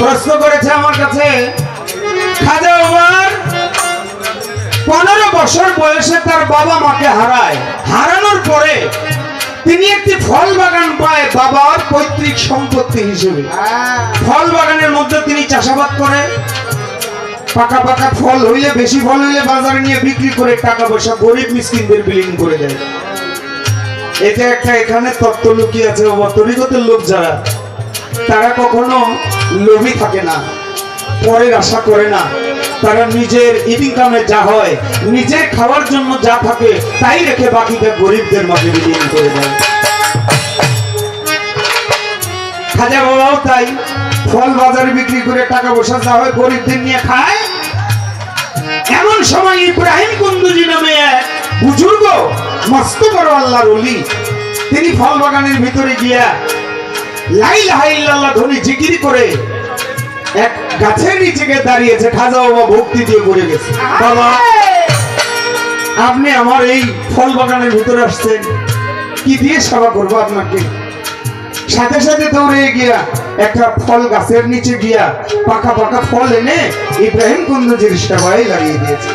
প্রশ্ন করেছে আমার কাছে, খাজা বাবার পনেরো বছর বয়সে তার বাবা মাকে হারায়। হারানোর পরে তিনি একটি ফল বাগান পায় বাবার পৈতৃক সম্পত্তি হিসেবে। ফল বাগানের মধ্যে তিনি চাষাবাদ করে। পাকা পাকা ফল হইলে, বেশি ফল হইলে বাজারে নিয়ে বিক্রি করে টাকা পয়সা গরিব মিসকিনদের বিলীন করে দেয়। এটা একটা এখানে তত্ত্ব লুকিয়ে আছে বাবা তরিগতের লোক যারা, তারা কখনো লোভী থাকে না, পরের আশা করে না। তারা নিজের ইনকামে যা হয়, নিজের খাওয়ার জন্য যা থাকে, তাই রেখে বাকিটা গরিবদের মাঝে বিলীন করে দেয়। খাজা বাবাও তাই, ফল বাজারে বিক্রি করে টাকা পয়সা যা হয় গরিবদের নিয়ে খায়। এমন সময় ইব্রাহিম কুন্দুজি নামে এক বুজুর্গ, মস্ত বড় আল্লাহর অলি তিনি ফল বাগানের ভিতরে গিয়া লাইল হাইল্লাহ ধ্বনি জিকিরি করে এক গাছের নিচে দাঁড়িয়েছে খাজা বাবা ভক্তি দিয়ে পড়ে গেছে। বাবা আপনি আমার এই ফল বাগানের ভিতরে আসছেন কি দিয়ে সেবা করব আপনাকে? সাথে সাথে দৌড়ে গিয়া একটা ফল গাছের নিচে গিয়া পাকা পাকা ফল এনে ইব্রাহিম কুন্দুজির সেবায় লাগিয়ে দিয়েছে।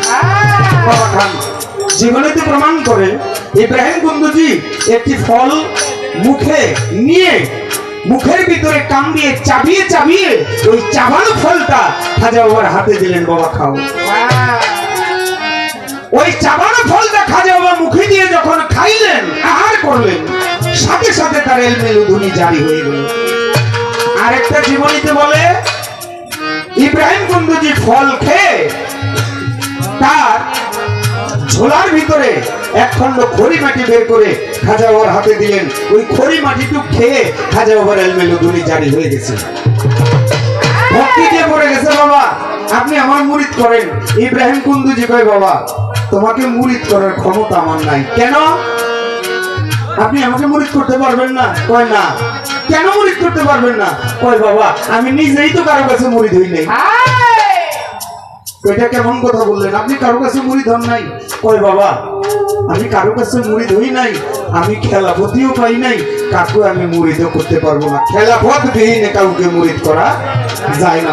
বাবা খান জীবনেতে প্রমাণ করে ইব্রাহিম কুন্দুজি একটি ফল মুখে নিয়ে মুখের ভিতরে কাম দিয়ে চাবিয়ে চাবিয়ে ওই চাবানো ফলটা খাজা বাবার হাতে দিলেন, বাবা খাও। ওই চাবানো ফলটা খাজা বাবা মুখে দিয়ে যখন খাইলেন, আহার করলেন, সাথে সাথে তার এলমেল উধুনি জারি হয়ে গেল। আরেকটা জীবনীতে বলে, ইব্রাহিম কুন্দুজি ফল খেয়ে ঝোলার ভিতরে এক খণ্ড খড়ি মাটি বের করে খাজা বাবার হাতে দিলেন। ওই খড়ি মাটিটুক খেয়ে খাজা বাবার এলমেল উধুনি জারি হয়ে গেছে। ভক্তি দিয়ে পড়ে গেছে বাবা, আপনি আমার মুরিদ করেন। ইব্রাহিম কুন্দুজি কয়, বাবা, তোমাকে মুরিদ করার ক্ষমতা আমার নাই। কেন? আপনি আমাকে মুরিদ করতে পারবেন না? কয়, না। কেন মুরিদ করতে পারবেন না? কয়, বাবা, আমি নিজেই তো কারও কাছে মুরিদ হই নাই। এটা কেমন কথা বললেন? আপনি কারও কাছে হন নাই? কয় বাবা, আমি কারও কাছে মুরিদ হই নাই, আমি পাই নাই, কাকু আমি করতে পারব না। বিহীনে কাউকে করা যায় না।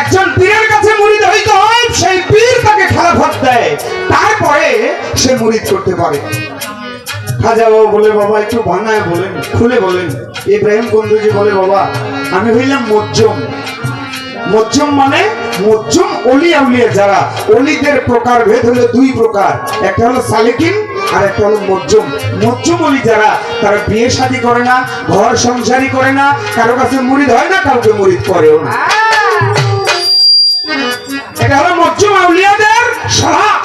একজন পীরের কাছে মুরিদ হইতে হয়, সেই পীর তাকে দেয়। তারপরে সে মুরিদ করতে পারে। খাজা বাবা বলে, বাবা, একটু বানায় বলেন, খুলে বলেন। ইব্রাহিম বন্ধুজি বলে, বাবা, আমি হইলাম মজ্জম। মজ্জম মানে মজ্জম অলি আউলিয়া যারা। অলিদের প্রকার ভেদ হলো দুই প্রকার। একটা হলো সালেকিন, আর একটা হলো মজ্জম মজ্জম অলি যারা, তারা বিয়ে শাদী করে না, ঘর সংসারই করে না, কারও কাছে মুরিদ হয় না কাউকে মুরিদ করেও না। এটা হলো মজ্জুম আউলিয়াদের স্বভাব।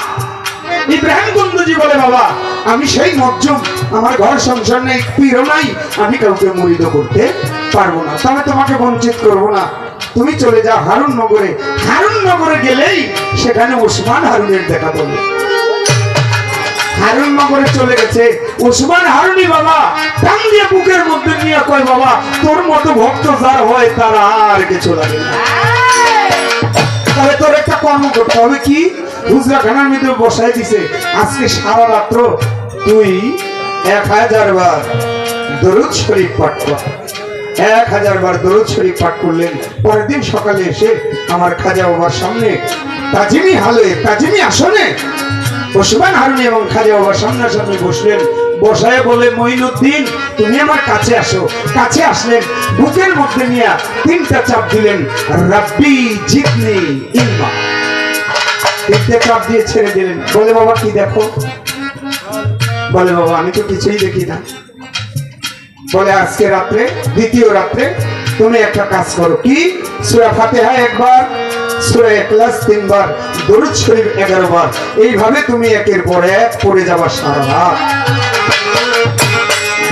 ইব্রাহিম কুন্দুজি বলে, বাবা, আমি সেই মজ্জুম আমার ঘর সংসার নেই, পীরও নাই। আমি কাউকে মুরিদ করতে পারব না। তবে তোমাকে বঞ্চিত করব না। তুমি চলে যাও হারুন নগরে। হারুন নগরে গেলেই সেখানে ওসমান হারুনের দেখা পাবে। হারুন নগরে চলে গেছে। ওসমান হারুনি বাবা, টান দিয়ে বুকের মধ্যে নিয়ে কয়, বাবা, তোর মতো ভক্ত যার হয় তার আর কিছু লাগে না। তাহলে তোর একটা কর্ম করতে হবে কি? হুজরা খানার মধ্যে বসাই দিছে। আজকে সারা রাত্র তুই এক হাজার বার দরুদ শরীফ পাঠ কর। এক হাজার বার দরুদ শরীফ পাঠ করলেন। পরের দিন সকালে এসে আমার খাজা বাবার সামনে, তাজিমি হালে, তাজিমি আসনে, ওসমান হারুনি এবং খাজা বাবার সামনাসামনি বসলেন। বসায় বলে, মঈনুদ্দিন, তুমি আমার কাছে আসো। কাছে আসলেন, বুকের মধ্যে নিয়ে তিনটা চাপ দিলেন, রাব্বি জিতনি ইলমা। তিনটে চাপ দিয়ে ছেড়ে দিলেন। বলে, বাবা, কি দেখো? বলে, বাবা, আমি তো কিছুই দেখি না। বলে আজকে রাত্রে, দ্বিতীয় রাত্রে। তুমি একটা কাজ করো, কি? সুরা ফাতেহা একবার এইভাবে তুমি একের পর এক পড়ে যাবার সারা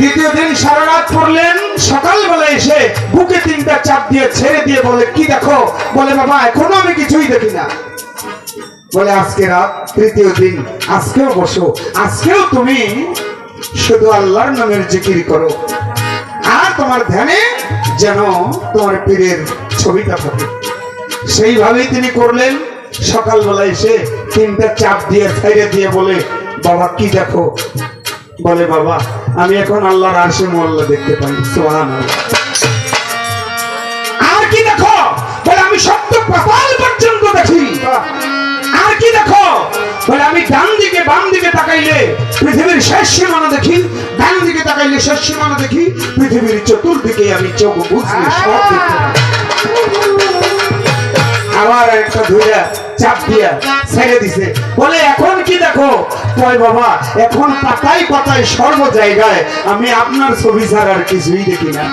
দ্বিতীয় দিন সারা রাত পড়লেন, সকালবেলা এসে বুকে তিনটা চাপ দিয়ে ছেড়ে দিয়ে বলে, কি দেখো? বলে, বাবা, এখনও আমি কিছুই দেখি না। বলে, আজকে রাত, তৃতীয় দিন, আজকেও বসো, আজকেও তুমি শুধু আল্লাহর নামের জিকির করো। তোমার ধ্যানে যেন তোমার পীরের ছবিটা থাকে। সেইভাবেই তিনি করলেন। সকালবেলা এসে তিনটা চাপ দিয়ে ছাইড়ে দিয়ে বলে, বাবা, কি দেখো? বলে, বাবা, আমি এখন আল্লাহর আশে মোল্লা দেখতে পাই। সোহান আর কি দেখো? বলে, আমি সত্য পাতাল পর্যন্ত দেখি। আর কি দেখো? বলে, আমি ডান দিকে বাম দিকে তাকাইলে পৃথিবীর শেষ সীমানা দেখি। শেষ সীমানা দেখি পৃথিবীর চতুর্দিকে আমি চোখ বুঝলে সব আবার একটা ধুইয়া চাপ দিয়া ছেড়ে দিছে। বলে এখন কি দেখো? কয় বাবা এখন পাতায় পাতায় সর্ব জায়গায় আমি আপনার ছবি ছাড়া আর কিছুই দেখি না।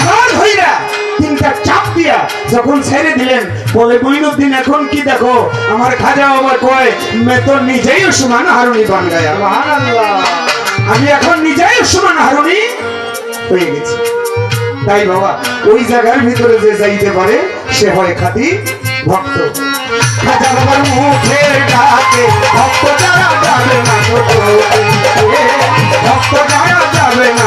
আবার ধইরা তিনটা চাপ দিয়া যখন ছেড়ে দিলেন বলে মইনুদ্দিন এখন কি দেখো? আমার খাজা বাবা কয় মে তো নিজেই সমান হারুনি বান গায়া। আমি এখন নিজেই সমান হারুনি হয়ে গেছি। তাই বাবা, ওই জায়গার ভিতরে যে যাইতে পারে, সে হয় খাতি ভক্ত। ভক্ত যারা যাবে না ভক্ত যারা যাবে না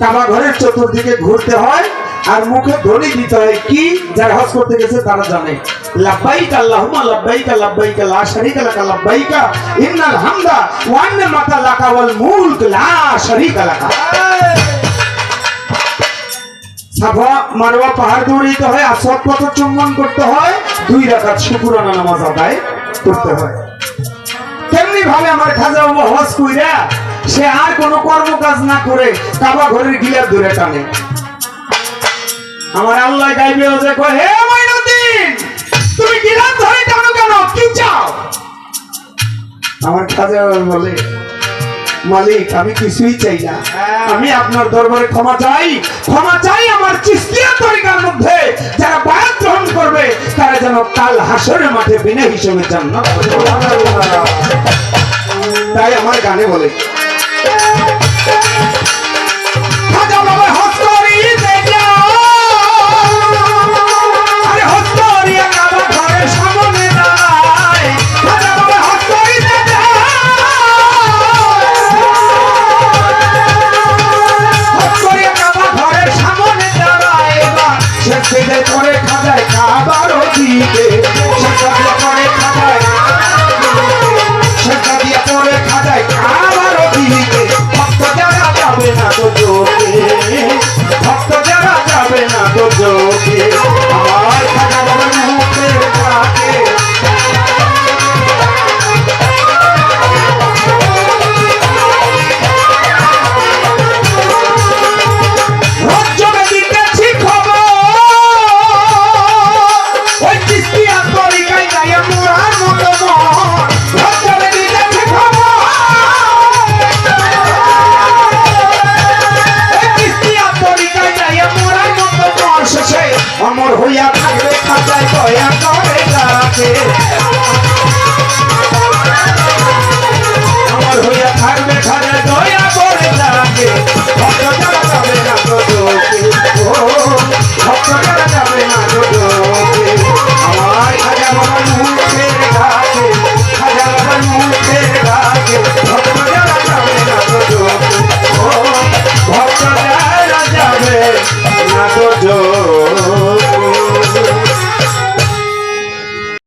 কাবা ঘরের চতুর্দিকে ঘুরতে হয় আর মুখে ধ্বনি দিতে হয়। কি? যারা হজ করতে গেছে, তারা জানে। চুম্বন করতে হয়। দুই রাকাত শুকরানা নামাজ আদায় করতে হয়। তেমনি ভাবে আমার খাজা হজ কইরা সে আর কোনো কর্মকাজ না করে কাবা ঘরের গিলার ধরে টানে। আমার আল্লাহ গাইবে যে কয়, হে মাইনুদ্দিন তুমি গিলার ধরে টানো কেন? কি চাও? আমার বাবা বলে, মালিক, আমি কিছুই চাই না। আমি আপনার দরবারে ক্ষমা চাই। ক্ষমা চাই আমার চিস্তিয়া তরিকার মধ্যে। যারা বায়াত গ্রহণ করবে, তারা যেন কাল হাসরের মাঠে বিনা হিসেবে জান্নাত। তাই আমার গানে বলে